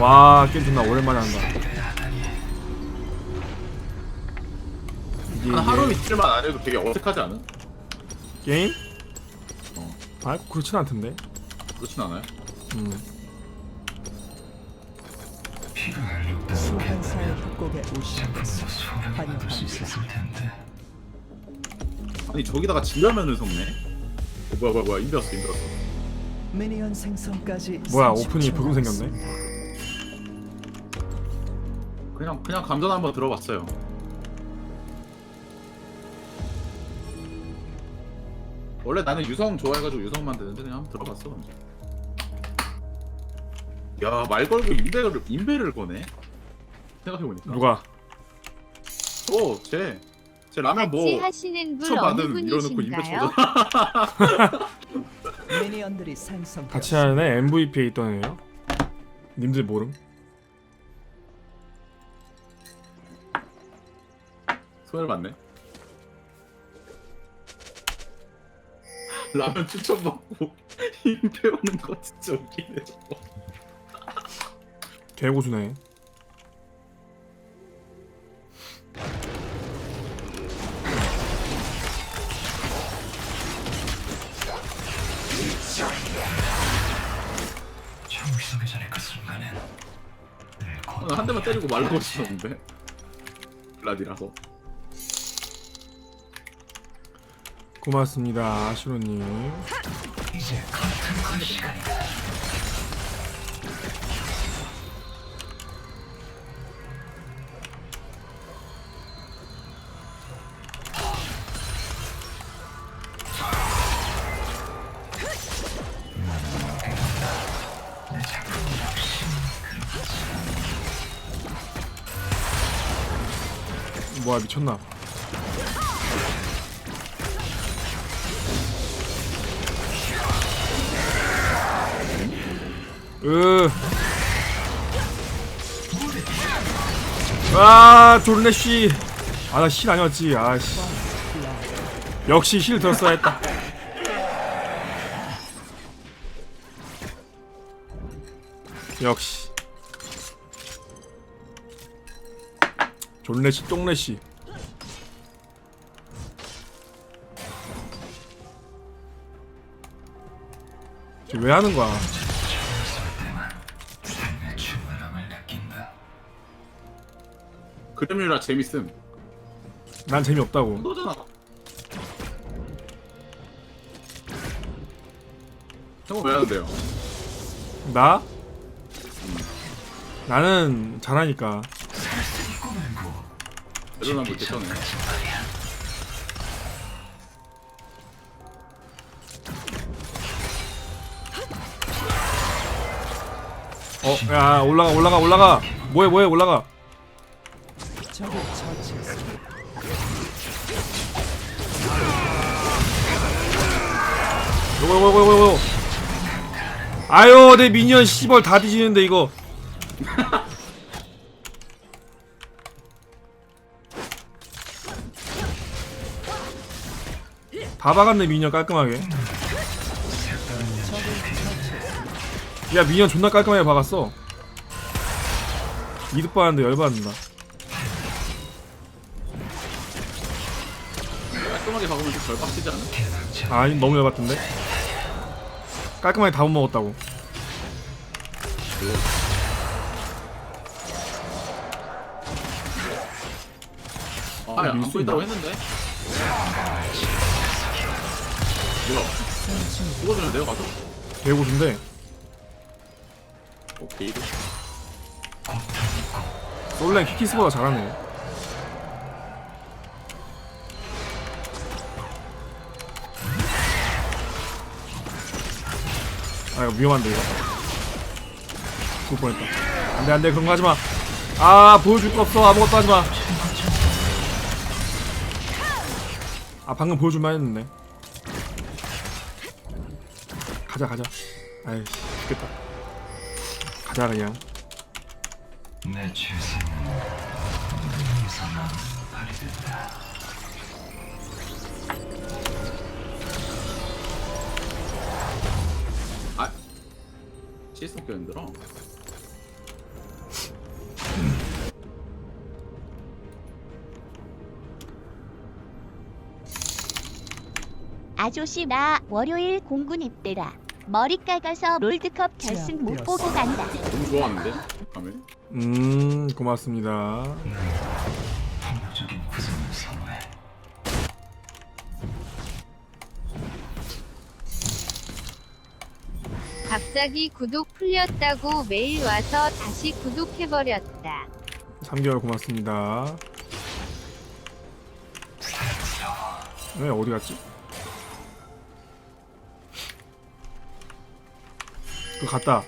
와 게임 존나 오랜만에 한다 이게, 한 하루 이게 이틀만 안 해도 되게 어색하지 않은? 게임? 어. 아 그렇진 않던데 그렇진 않아요? 음. 소환사의 협곡에 오신 것을 환영합니다. 아니 저기다가 진라면을 섞네? 어, 뭐야 뭐야 뭐야 인베었어 인베었어 미니언 생성까지 뭐야 30초 오픈이 부금 남았습니다. 생겼네 그냥 그냥 감전 한번 들어봤어요. 원래 나는 유성 좋아해가지고 유성만 되는데 그냥 한번 들어봤어. 야말 걸고 인베를 인베를 거네? 생각해보니까. 누가? 어 쟤 쟤 라면 뭐 같이 하시는 분 어느 받은 이러놓고 인베 분이신가요? 쳐줘. 미니언들이 생성. 같이 하는 애 MVP에 있던 애요? 님들 모름? 손해를 봤네. 라면 추천받고 인베 오는 거 진짜 웃기네. 저거 개고수네. 전에 그늘곧 한 대만 때리고 말라고 싶었는데. 라디라서 고맙습니다 아시로님 이제 시간이다. 작품 역시 뭐야 미쳤나 으. 아, 졸레씨. 아, 나실 아니었지. 아 씨. 역시 실 들었어야 했다. 역시. 졸레씨, 똥레씨. 지금 왜 하는 거야? 그램이라 재밌음 난 재미없다고. 너잖아 형은 왜 하는데요? 나? 나는 잘하니까. 내려놓으면 괜찮네 어, 야, 올라가, 올라가, 올라가. 뭐해, 뭐해, 올라가. 적을 처치했습니다. 요거, 요거, 요거, 요거. 아유, 내 미니언 씨벌 다 뒤지는데, 이거. 다 박았네, 미니언 깔끔하게. 야, 미니언 존나 깔끔하게 박았어. 이득 받는데 열받는다. 깔끔하게 박으면 좀덜 빡치지 않아? 아니, 너무 열받던데? 깔끔하게 다 못 먹었다고. 아, 야, 안 밀수 보인다고 있나? 했는데 뭐야 그거 전에 내가 가서? 개고수인데, 오케이 솔랭 키키스보다 잘하네. 아 이거 위험한데 이거. 죽을 뻔했다. 안돼 안돼 그런 거 하지 마. 아 보여줄 거 없어 아무것도 하지 마. 아 방금 보여줄만 했는데. 가자 가자. 아이씨 죽겠다. 가자 그냥. 내 최선은 여기서만 발휘된다. CS 힘들어. 아저씨 나 월요일 공군 입대라. 머리 깎아서 롤드컵 결승 못 보고 간다. 너무 좋아하는데? 음 고맙습니다. 갑자기 구독 풀렸다고 메일 와서 다시 구독해버렸다. 3개월 고맙습니다 왜 어디 갔지? 그 갔다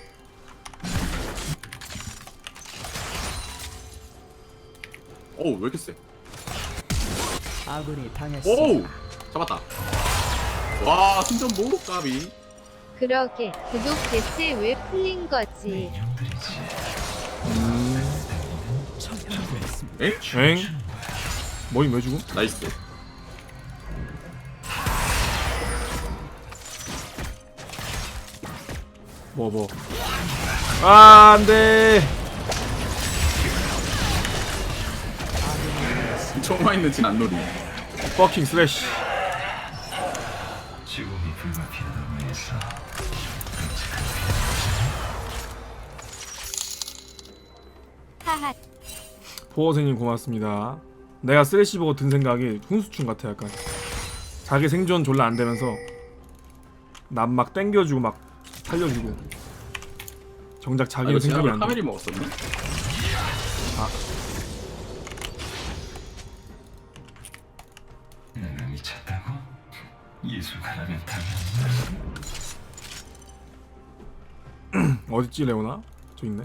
어우 왜 이렇게 세? 아군이 오우! 당했습니다. 잡았다 와 승전 모 까비 그러게 구독 대체 왜 풀린 거지? 에? 엥? 뭐임 왜 죽음? 나이스 뭐 뭐. 아 안돼. 총만 있는 진안 놀이 버킹 슬래시. 보호생님 고맙습니다. 내가 슬래시 보고 든 생각이 훈수충 같아 약간. 자기 생존 졸라 안 되면서 남막 땡겨주고 막 살려주고. 정작 아 자기는 이거 생각이 제가 안 카메리 돼. 먹었었네? 내가 미쳤다고? 예술가라면 당연히 어딨지 레오나? 저 있네.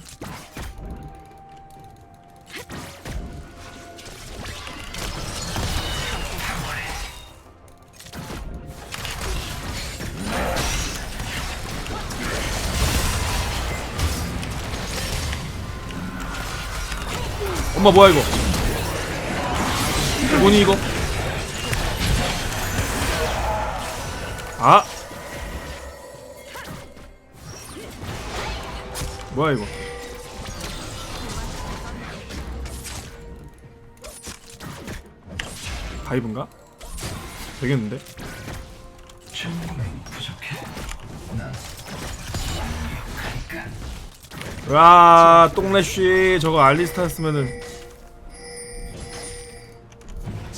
엄마 뭐야 이거? 뭐니 이거? 아! 뭐야 이거? 가입인가? 되겠는데? 와 똥래쉬 저거 알리스타였으면은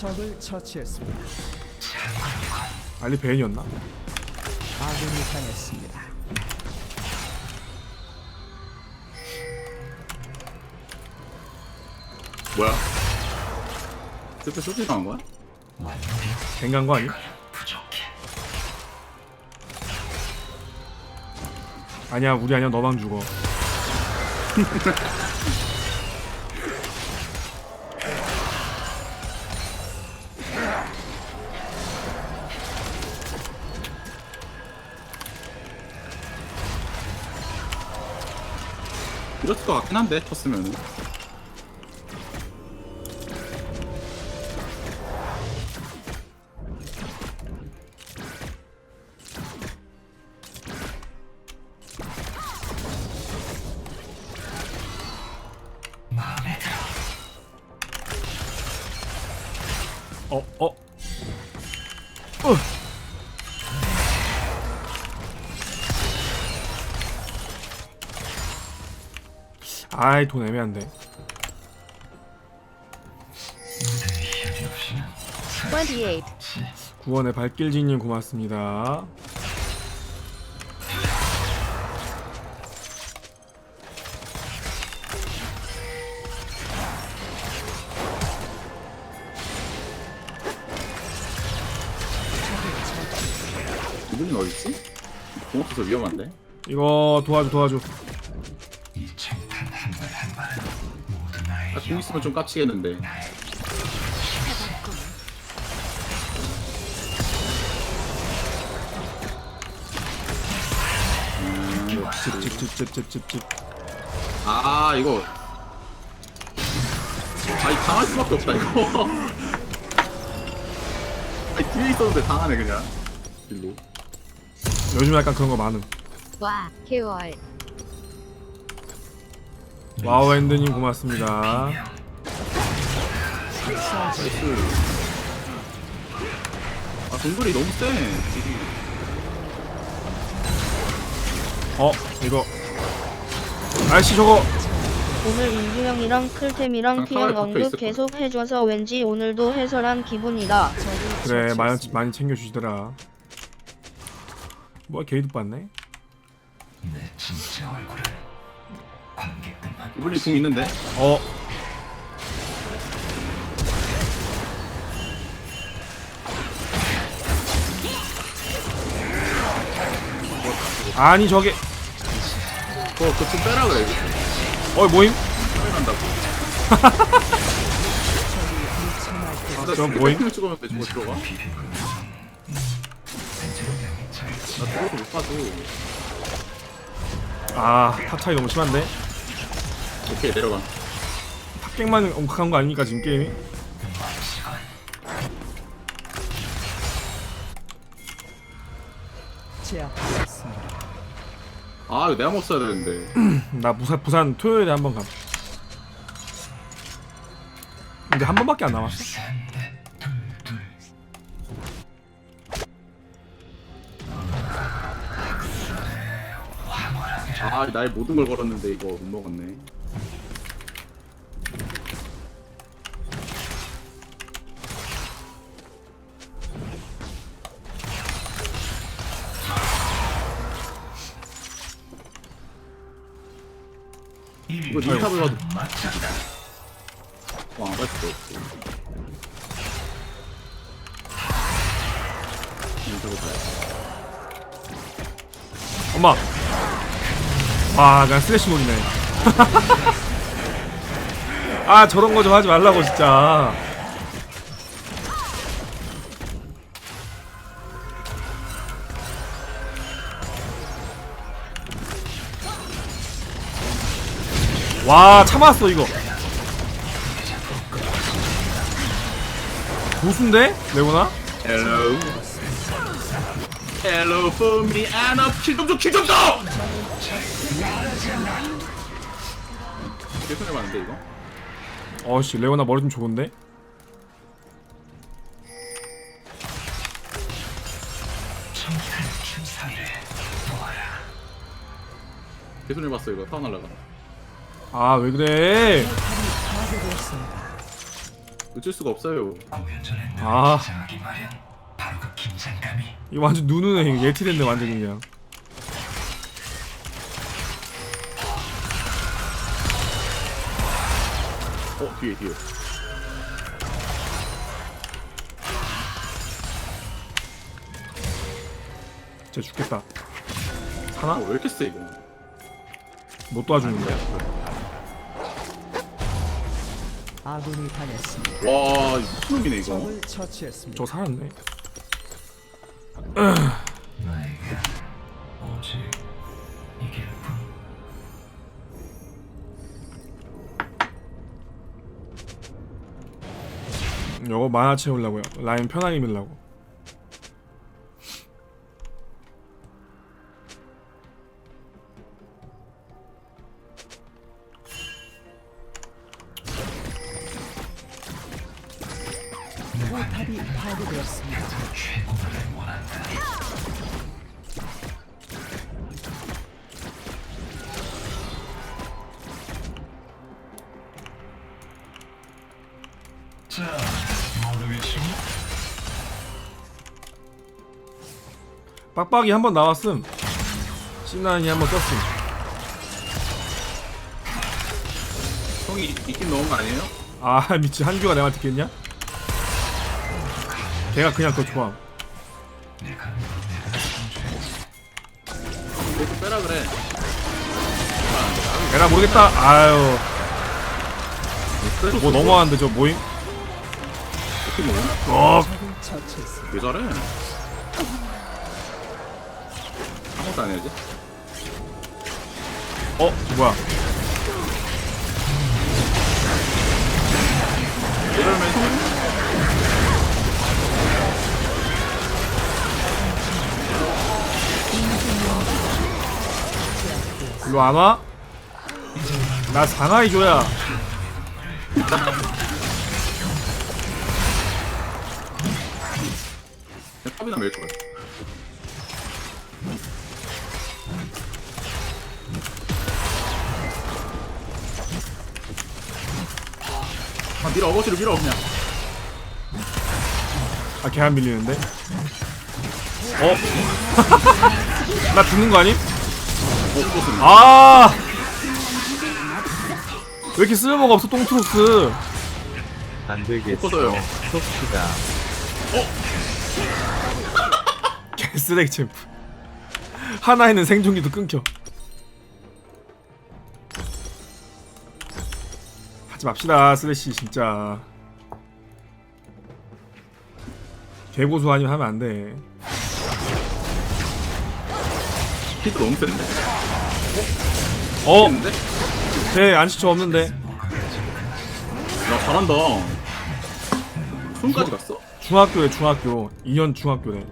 적을 처치했습니다. 알리 베인이었나? 아군이 당했습니다. 뭐야? 그때 소리 나온 거야? 뱅간 거 아니? 아니야 우리 아니야 너만 죽어 이랬을 것 같긴 한데 쳤으면은 아이 돈 애매한데 무대의 희열이 없이는 28. 구원의 발길지님 고맙습니다 이분이 어딨지? 공 없어서 위험한데? 이거 도와줘 도와줘 공 있으면 좀 깝치겠는데. 찝찝찝찝찝찝 아 이거. 아이 당할 수밖에 없다 이거. 아니 뒤에 있었는데 당하네 그냥. 일로 요즘 약간 그런 거 많음. 와 개월 와우핸드님 고맙습니다. 나이스 아아 동굴이 너무 세. 딜이. 어 이거. 아저씨 저거. 오늘 인규 형이랑 클템이랑 그냥 피형 언급 계속 해줘서 왠지 오늘도 해설한 기분이다. 그래 많이 많이 챙겨주시더라. 뭐야 걔도 봤네? 내 진짜 얼굴을 관객들만 이블리 궁 있는데? 어. 아니 저게. 그거 그좀 빼라 그래 이거. 어 모임? 빼간다고. 아, 저 뭐임? 저거 들어가? 나 들어도 못 봐도. 아 탑 차이 너무 심한데 오케이 내려가 탑갱만 엄격한 거 아닙니까 지금 게임이 제압되었습니다. 아 이거 내가 먹어야 되는데 나 부산 부산 토요일에 한 번 감. 이제 한 번밖에 안 남았어. 아 나의 모든 걸 걸었는데 이거 못 먹었네 이거 니탑을 봐도 와안 갔어 이거 봐요 엄마. 아, 난 슬래시 모이네. 아, 저런 거 좀 하지 말라고 진짜. 와, 참았어 이거. 고수인데? 레오나? Hello. Hello for me and up 킬좀 킬좀 줘! 계속 해봤는데 이거? 어씨, 레오나 머리 좀 좋은데? 계속 해봤어 이거 타워 날라가 아, 왜 그래? 어쩔 수가 없어요 아. 이거 완전 눈눈에 예티됐네 완전 그냥 어 뒤에 뒤에 진짜 죽겠다 아, 사나? 왜 이렇게 세 이거 못 도와주는데 아군이 당했습니다. 와 미친놈이네 이거. 적을 처치했습니다. 저거 살았네. 나에게 오직 이길 뿐. 요거 만화 채우려고요. 라인 편하게 밀라고 빡빡이 한 번 나왔음 C9이 한 번 썼음 형이 있긴 넣은 거 아니에요? 아 미친 한규가 내말 듣겠냐? 걔가 그냥 그거 좋아 계속 빼라 그래 에라 모르겠다 아유 뭐 넘어가는데 저 모임? 어떻게 먹어? 어. 왜 저래? 아무것도 안 해야지 어? 뭐야 이러면 일로 안 와? 나 상하이조야 그냥 탑이나 밀 거야. 아 밀어 어거지로 밀어 그냥. 아개안 밀리는데? 어? 나 죽는 거 아니? 어, 아! 왜 이렇게 쓸모가 없어 똥트로스 안 되겠어. 묶어서요. 속시다. 개쓰레기 챔프 하나 있는 생존기도 끊겨 하지 맙시다 쓰레쉬 진짜 개고수 아니면 하면 안돼 히트 너무 센데. 어? 센데? 쟤 안시초 없는데 야 잘한다. 손까지 갔어? 중학교에 중학교 2년 중학교네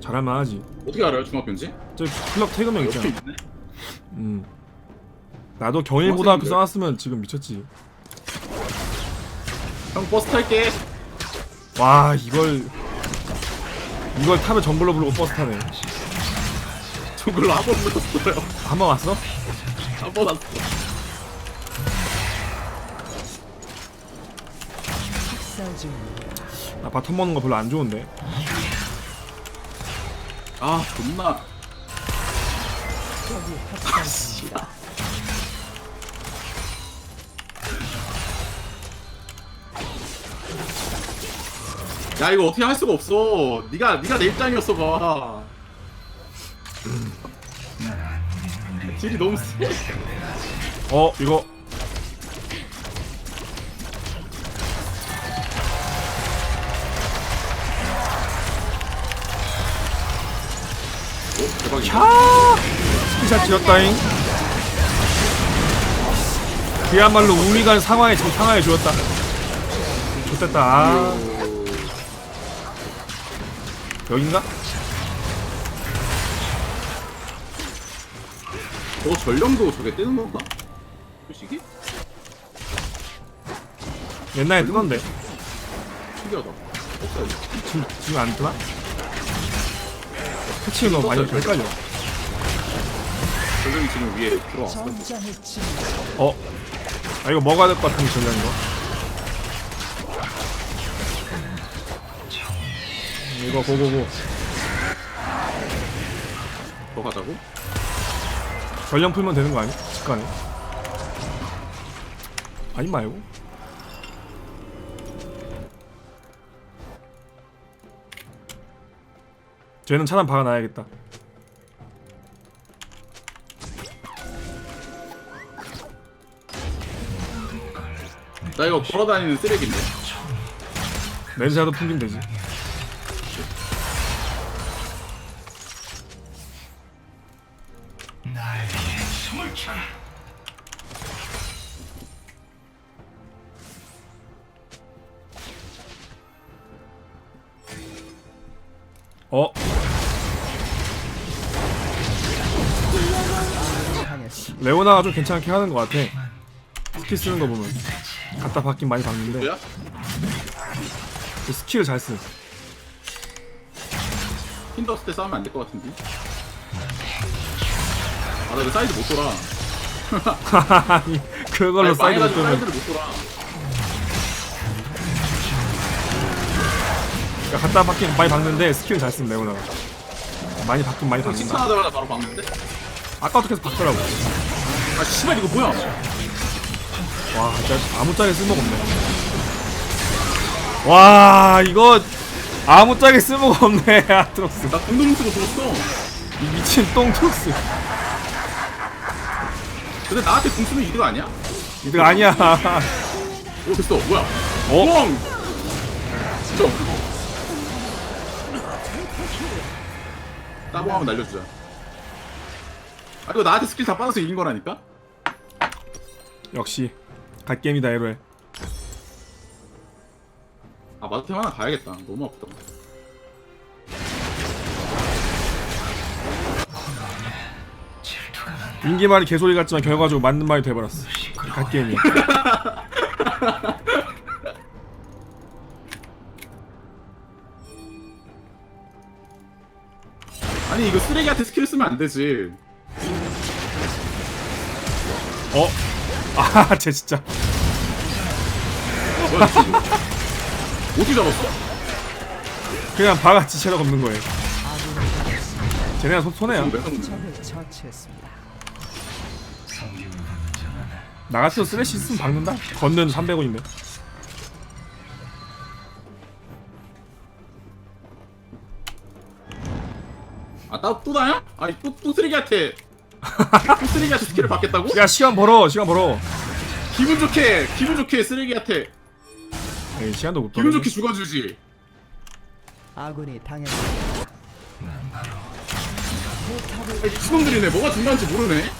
잘할 만 하지 어떻게 알아요 중학교인지? 저 클럽 태그명 있잖아 있네. 음. 나도 경일고등학교 중학생인데? 써놨으면 지금 미쳤지 형 버스 탈게. 와 이걸 이걸 탑에 정글로 부르고 버스 타네 저걸로 한번 불렀어요. 한 번 왔어? 한번 왔어. 나 바텀 먹는 거 별로 안 좋은데 아 존나. 학 야 이거 어떻게 할 수가 없어. 네가 네가 내 입장이었어 봐. 딜이 너무 세. 어 이거 오, 대박이야. 캬 스피샷 지었다잉 그야말로 우리가 상황에 지금 상황에 주었다 좋됐다 아 여긴가? 저거 전령도 저게 뜨는 건가? 솔직히? 옛날에 뜨던데 신기하다. 없어야지. 지금, 지금 안 뜨나? 패치가 너무 많이 헷갈려 전령이 지금 위에 들어왔어. 어? 아 이거 먹어야 될 것 같은데 전략 이거 이거 고고고 더 가자고? 전령 풀면 되는 거 아니? 직관에 아니 말고 쟤는 차단 박아놔야겠다 나 이거 걸어다니는 쓰레기인데. 렌즈라도 풍기면 되지 어? 레오나가 좀 괜찮게 하는 것 같아 스킬 쓰는 거 보면 갖다 받긴 많이 받는데 뭐야? 그 스킬을 잘 쓰. 힌더스 때 싸우면 안 될 것 같은데. 아, 나 이거 사이드 못 돌아. 아니 그걸로 아니, 사이드 못 망해가지고 뜨면 사이드를 못 돌아. 그러니까 갖다 받긴 많이 받는데 스킬 잘 쓰는 레오나가 많이 받긴 많이 형 받는다 칭찬하자마자 바로 박는데? 아까부터 계속 받더라고 아, 씨발, 이거 뭐야? 와 진짜 아무짝에 쓸모가 없네 와 이거 아무짝에 쓸모가 없네 아트로스 나 공동 쓰고 죽었어. 이 미친 똥트로스 근데 나한테 궁 쓰는 이득 아니야? 이거 아니야 오, 됐어. 뭐야? 어? 뻥! 진짜. 따봉 한번 날려주자. 아, 이거 나한테 스킬 다 빠져서 이긴 거라니까? 역시 갓게임이다 에로에 아, 마드템 하나 가야겠다. 너무 아프다. 인기 말이 개소리 같지만 결과적으로 맞는 말이 돼버렸어 갓게임이 아니 이거 쓰레기한테 스킬 쓰면 안 되지. 어? 아, 쟤 진짜. 뭐야 이거? 어떻게 잡았어? 그냥 바가지 체력 없는 거예요. 쟤네가 손, 손해야. 적을 처치했습니다. 자는 나같아도 쓰레쉬 있으면 박는다? 걷는 300원인데. 아또 나야? 아니 또, 또 쓰레기한테 또 쓰레기한테 스킬을 받겠다고? 야, 시간 벌어, 시간 벌어. 기분 좋게 기분 좋게 쓰레기한테 에이, 시간도 못 벌어. 기분 좋게 죽어주지. 아군이 당했습니다. 바로 아니 미친놈들이네 뭐가 중요한지 모르네.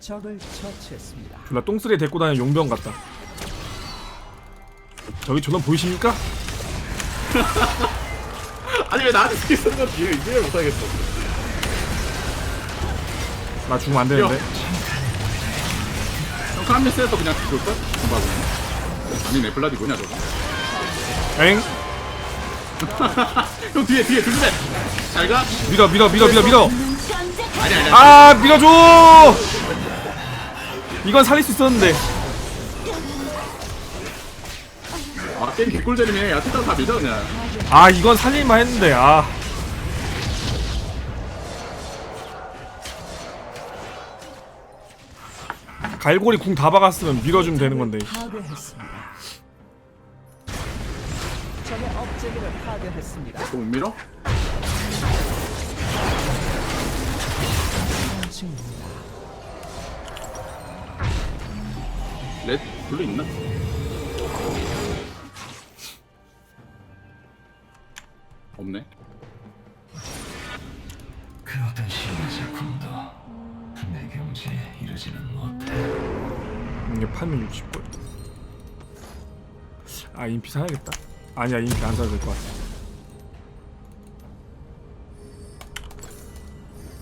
적을 처치했습니다. 졸라 똥쓰레 데리고 다니는 용병 같다. 저기 저런 보이십니까? 아니 왜 나한테 스킬 쓰는 건지 이해를 못하겠어. 나 죽으면 안 되는데. 형 카미스에서 그냥 죽을걸? 금방 아니네 블라디 뭐냐 저거. 엥? 형 뒤에 뒤에 조심해. 잘 가. 밀어, 밀어, 밀어, 밀어, 밀어. 아니 아니. 아니. 아, 밀어줘! 이건 살릴 수 있었는데. 게임 개꿀잼이네. 야 특당 다 밀자 그냥. 아, 이건 살릴만 했는데, 아. 갈고리 궁 다 박았으면 밀어주면 되는 건데. 파괴했습니다. 적의 업체계를 파괴했습니다. 또못 밀어? 레드 블루 있나? 없네. 그 어떤 신의 작품도 내 경지에 이르지는 못해. 이게 팔면 60골. 아, 인피 사야겠다. 아니야, 인피 안 사도 될 것 같아.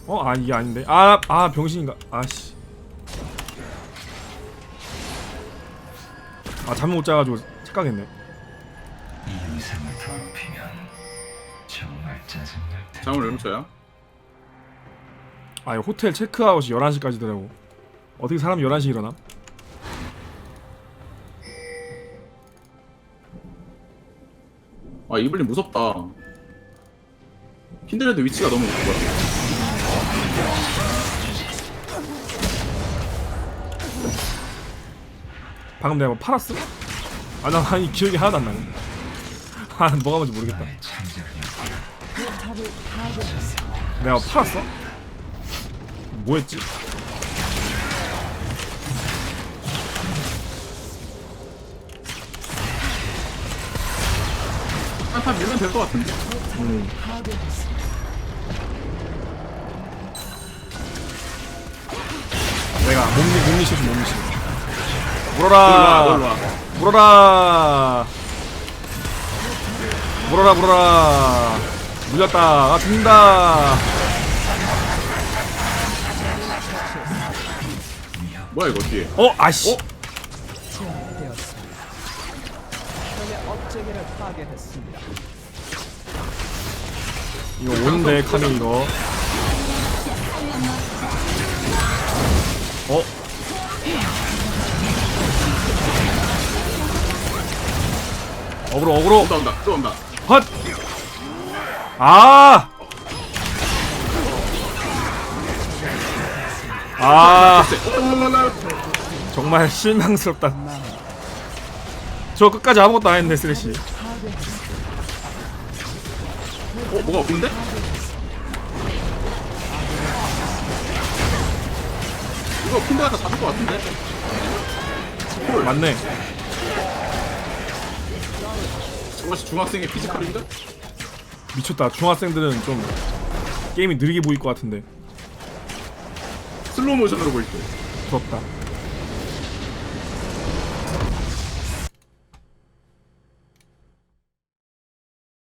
어, 아, 이게 아닌데. 아, 아, 병신인가. 아씨. 아, 잠못 자가지고 착각했네. 이 영상을 더럽히면. 잠을 왜 묻혀요? 아, 이 호텔 체크아웃이 11시까지더라고. 어떻게 사람이 11시 일어나? 아 이블린 무섭다. 킨드레드 위치가 너무 뭐야? 방금 내가 뭐 팔았어? 아, 나 아니 기억이 하나도 안 나네. 아, 뭐가 뭔지 모르겠다. 내가 팔았어? 뭐했지? 한판 밀면 될 것 같은데. 파괴했습니다. 내가 몸리 몸리 시켜 몸리 시켜. 물어라 와. 물어라 물어라 물어라 물렸다 아 죽는다 뭐야 이거 뒤에? 어 아씨 파괴했습니다. 이거 오는데 카미 이거 어 어그로 어그로 온다 온다 또 온다. 헛! 아! 아, 정말 실망스럽다. 저 끝까지 아무것도 안 했네, 쓰레쉬. 어 뭐가 없는데? 이거 킨드가 다 잡을 것 같은데? 맞네. 저것이 중학생의 피지컬인가? 미쳤다. 중학생들은 좀 게임이 느리게 보일 것 같은데. 슬로우 모션으로 보일 때. 부럽다.